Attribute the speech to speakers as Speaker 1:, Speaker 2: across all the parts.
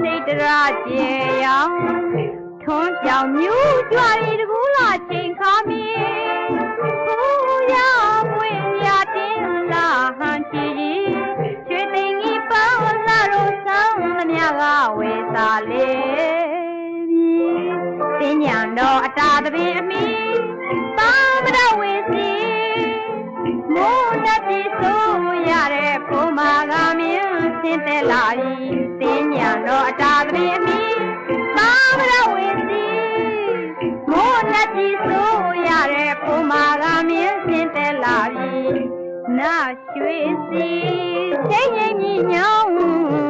Speaker 1: စိတ်တရကျေရောင်ထွန်းကြောင်မြူးကြွားရီတကူလာချိန်ခါမီဟူရာမွေရတင်းလာဟန်ချီရွှေသိင်ကြီးပေါင်းလာတော့ဆောင်းမများကဝေသာလေပြီတင်းညာတော့အတာတပင်အမီပေါင်းမတော့ဝေစီ င်ဆင်းသက်လာပြီတင်ညာတော့အတာတပင်အမီပါမတော်ဝေစီမိုးနဲ့တီဆိုရတဲ့ဘုံမာကမြင်ဆင်းသက်လာပြီနာရွှေစီချိန်ရင်ညညောင်းအောင်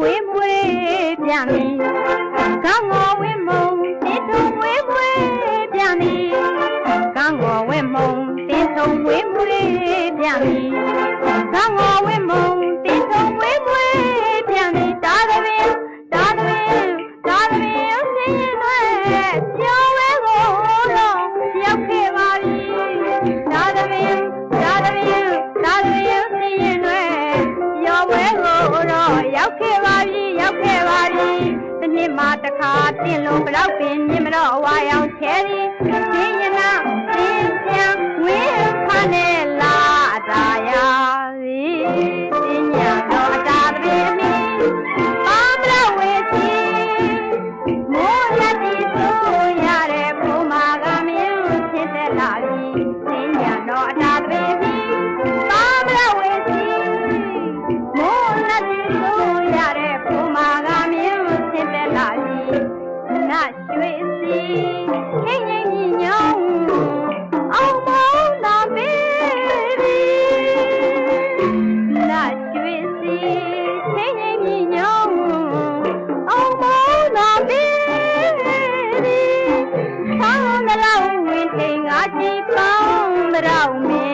Speaker 1: ဝေးမွေးပြန်ပြီကံကိုဝင်းမုံတင်းထုံဝေးမွေးပြန်ပြီကံကိုဝင်းမုံတင်းထုံဝေးမွေးပြန်ပြီကံကိုဝင်းမုံတင်းထုံဝေးမွေးပြန်ပြီတာသပင်တာသပ ရောက်ခဲ့ပါပြီတစ်နှစ်မှတစ်ခါတင်လို့ဘလောက်ပင်မြင်မတော့အဝါရောင်ချဲသည် လောင်းဝင်တင်ငါကြည်ကောင်းတော့မ